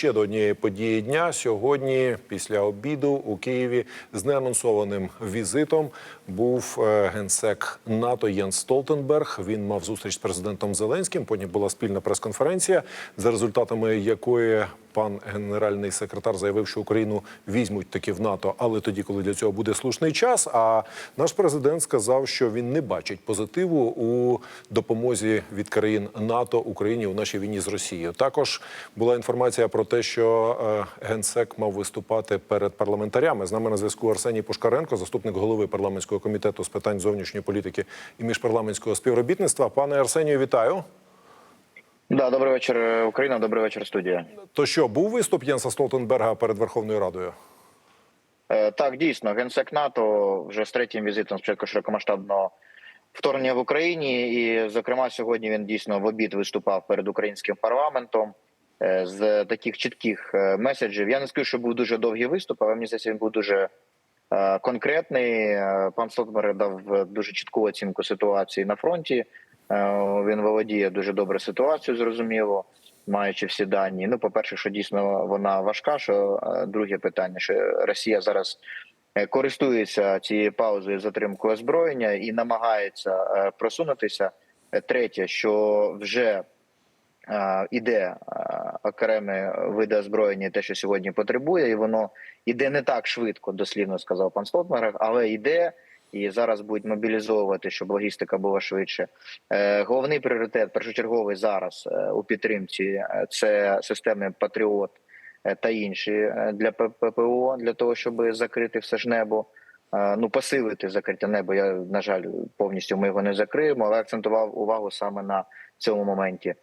Ще до однієї події дня сьогодні, після обіду у Києві, з неанонсованим візитом був е, генсек НАТО Єн Столтенберг. Він мав зустріч з президентом Зеленським. Потім була спільна прес-конференція, за результатами якої пан генеральний секретар заявив, що Україну візьмуть таки в НАТО, але тоді, коли для цього буде слушний час. А наш президент сказав, що він не бачить позитиву у допомозі від країн НАТО Україні у нашій війні з Росією. Також була інформація про те, що е, генсек мав виступати перед парламентарями. З нами на зв'язку Арсеній Пушкаренко, заступник голови парламентського комітету з питань зовнішньої політики і міжпарламентського співробітництва. Пане Арсенію, вітаю. Да, добрий вечір, е, Україна. Добрий вечір, студія. То що був виступ Єнса Столтенберга перед Верховною Радою? Е, так, дійсно, генсек НАТО вже з третім візитом спочатку широкомасштабного вторгнення в Україні, і зокрема сьогодні він дійсно в обід виступав перед українським парламентом е, з таких чітких е, меседжів. Я не скажу, що був дуже довгий виступ, але мені здається, він був дуже е, конкретний. Е, Пан Столтенберг дав е, дуже чітку оцінку ситуації на фронті. Е, Він володіє дуже добре ситуацією, зрозуміло, маючи всі дані. Ну, по перше, що дійсно вона важка. Що е, друге питання, що Росія зараз е, користується цією паузою затримкою озброєння і намагається просунутися. Третє, що вже іде окремі види озброєння, те, що сьогодні потребує, і воно іде не так швидко, дослівно сказав пан Столтмерг, але йде. І зараз будуть мобілізовувати, щоб логістика була швидше. Е, головний пріоритет, першочерговий зараз е, у підтримці е, це системи Патріот та інші для ППО, для того, щоб закрити все ж небо. Ну, посилити закриття неба. Я на жаль, повністю ми його не закриємо, але акцентував увагу саме на цьому моменті.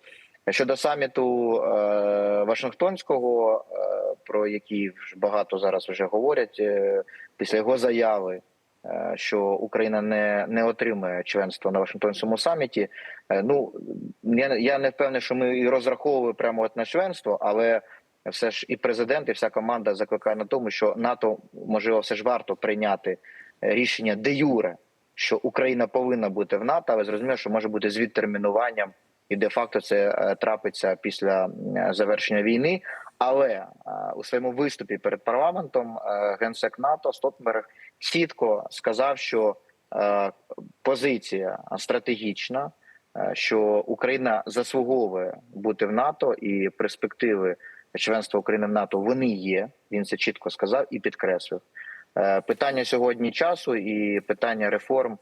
Щодо саміту е, Вашингтонського, е, про який багато зараз вже говорять, е, після його заяви, що Україна не, не отримає членство на Вашингтонському саміті. Е, ну я, я не впевнений, що ми і розраховували прямо от на членство, але все ж і президент, і вся команда закликає на тому, що НАТО можливо все ж варто прийняти е, рішення де юре, що Україна повинна бути в НАТО, але зрозуміло, що може бути з відтермінуванням, і де факто це е, трапиться після е, завершення війни. Але е, у своєму виступі перед парламентом е, генсек НАТО Стотмерг чітко сказав, що е, позиція стратегічна, що Україна заслуговує бути в НАТО і перспективи членства України в НАТО вони є. Він це чітко сказав і підкреслив. Питання сьогодні часу і питання реформ,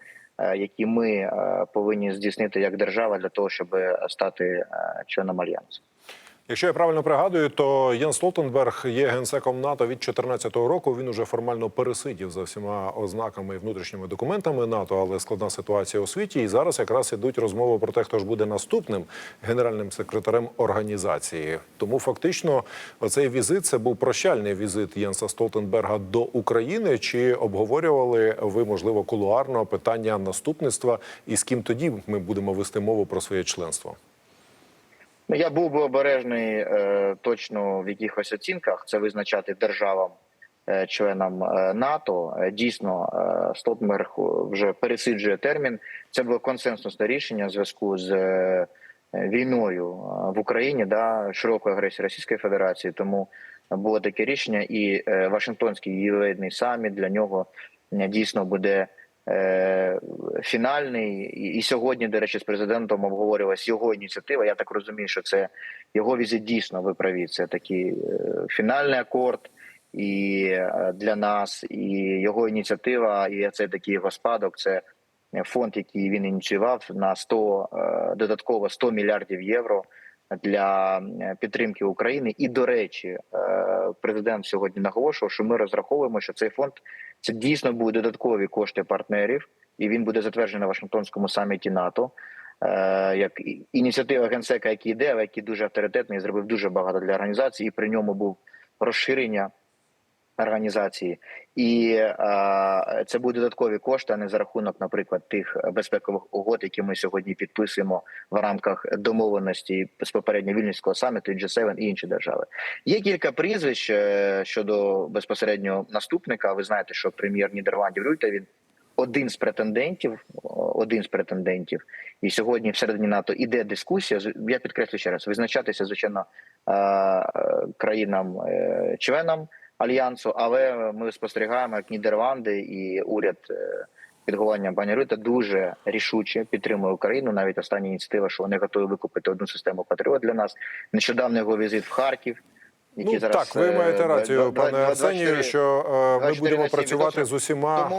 які ми повинні здійснити як держава для того, щоб стати членом альянсу. Якщо я правильно пригадую, то Єн Столтенберг є генсеком НАТО від 2014 року. Він уже формально пересидів за всіма ознаками і внутрішніми документами НАТО, але складна ситуація у світі. І зараз якраз ідуть розмови про те, хто ж буде наступним генеральним секретарем організації. Тому фактично, оцей візит це був прощальний візит Єнса Столтенберга до України. Чи обговорювали ви можливо кулуарно питання наступництва, і з ким тоді ми будемо вести мову про своє членство? Ну, я був би обережний е, точно в якихось оцінках це визначати державам, е, членам е, НАТО. Е, Дійсно, Столтенберг вже пересиджує термін. Це було консенсусне рішення в зв'язку з війною в Україні, да, широкою агресією Російської Федерації. Тому було таке рішення, і Вашингтонський ювілейний саміт для нього дійсно буде. Е, Фінальний і, сьогодні, до речі, з президентом обговорювалась його ініціатива. Я так розумію, що це його візит дійсно ви праві. Це такий е, фінальний акорд і е, для нас, і його ініціатива, і це такий його спадок. Це фонд, який він ініціював на 100, е, додатково 100 мільярдів євро для е, підтримки України. І до речі, е, президент сьогодні наголошував, що ми розраховуємо, що цей фонд це дійсно будуть додаткові кошти партнерів, і він буде затверджений на Вашингтонському саміті НАТО. е, Як ініціатива генсека, який йде, але який дуже авторитетний, зробив дуже багато для організації. І при ньому був розширення організації, і е, це будуть додаткові кошти, а не за рахунок, наприклад, тих безпекових угод, які ми сьогодні підписуємо в рамках домовленості з попереднього вільнюського саміту, і G7 і інші держави. Є кілька прізвищ е, щодо безпосереднього наступника. Ви знаєте, що прем'єр Нідерландів Рюйте він один з претендентів, один з претендентів, і сьогодні всередині НАТО іде дискусія. Я підкреслю ще раз, визначатися звичайно країнам-членам альянсу. Але ми спостерігаємо, як Нідерланди і уряд е, під головуванням пані Рюте дуже рішуче підтримує Україну. Навіть остання ініціатива, що вони готові викупити одну систему Патріот для нас. Нещодавно його візит в Харків. який Ну зараз, так, ви е, маєте рацію, пане Арсенію, 24 що е, ми будемо працювати з усіма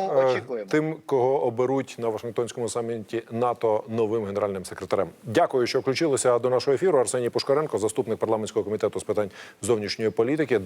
тим, кого оберуть на Вашингтонському саміті НАТО новим генеральним секретарем. Дякую, що включилися до нашого ефіру. Арсеній Пушкаренко, заступник парламентського комітету з питань зовнішньої політики.